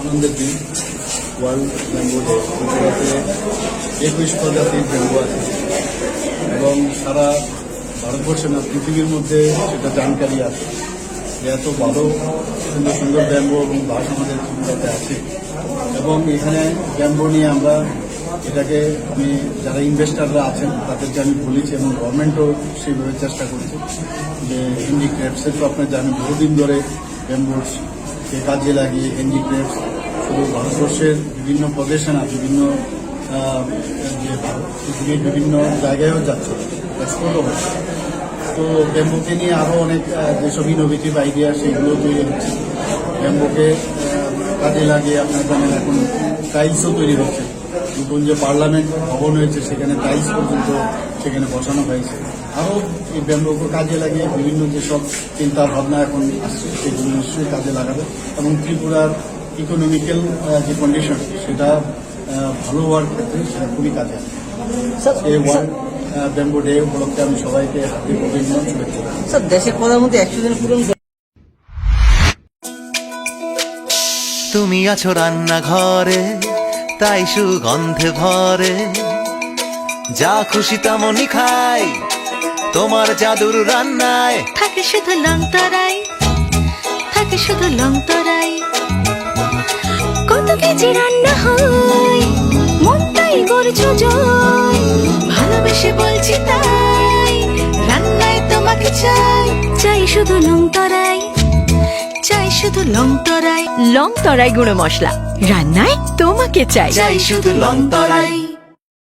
আনন্দের দিন। ওয়ার্ল্ড একুশ প্রজাতির ব্যাম্বো আছে। এবং সারা ভারতবর্ষে না, পৃথিবীর মধ্যে সেটা জানকারি আছে। যে এত ভালো সুন্দর সুন্দর ব্যাম্বো এবং বাস আমাদের ত্রিপুরাতে আছে। এবং এখানে ব্যাম্বো নিয়ে আমরা এটাকে আমি, যারা ইনভেস্টাররা আছেন, তাদেরকে আমি বলেছি এবং গভর্নমেন্টও সেইভাবে চেষ্টা করছে। যে হিন্দি ক্রেপসের তো আপনার জানেন বহুদিন ধরে ব্যাম্বোর কে কাজে লাগিয়ে ক্রেপস শুধু ভারতবর্ষের বিভিন্ন প্রদেশে না, বিভিন্ন পৃথিবীর বিভিন্ন জায়গায়ও যাচ্ছে এক্সপোর্টও হচ্ছে। তো ব্যাম্বোকে নিয়ে আরও অনেক যেসব ইনোভেটিভ আইডিয়া সেগুলো তৈরি হচ্ছে। ব্যাম্বোকে কাজে লাগিয়ে আপনার জানেন এখন টাইলসও তৈরি হচ্ছে। নতুন যে পার্লামেন্ট ভবন হয়েছে, সেখানে টাইলস পর্যন্ত সেখানে বসানো হয়েছে। আরও এই ব্যাম্বোকে কাজে লাগিয়ে বিভিন্ন যেসব চিন্তা ভাবনা এখন আসছে সেগুলো নিশ্চয়ই কাজে লাগাবে। এবং ত্রিপুরার ইকোনমিক্যাল যে কন্ডিশন সেটা ভালো হওয়ার ক্ষেত্রে সেটা খুবই কাজে আসবে। এই ওয়ার্ল্ড ব্যাম্বো ডে উপলক্ষে আমি সবাইকে হাতে অভিনন্দন শুভেচ্ছা স্যার দেশের প্রধানমন্ত্রী একশো দিন পূরণ তুমি আছো রান্নাঘরে তাই সুগন্ধে ভরে। যা খুশি তেমনই খাই তোমার জাদুর রান্নায়। থাকে শুধু লং তরাই থাকে শুধু লং তরাই। কত কেজি রান্না হয় মনটাই করছ জয়। ভালোবেসে বলছি তাই রান্নায় তোমাকে চাই। চাই শুধু লং তরাই চাই শুধু লং তরাই। লং তরাই গুঁড়ো মশলা রান্নায় তোমাকে চাই। চাই শুধু লং তরাই।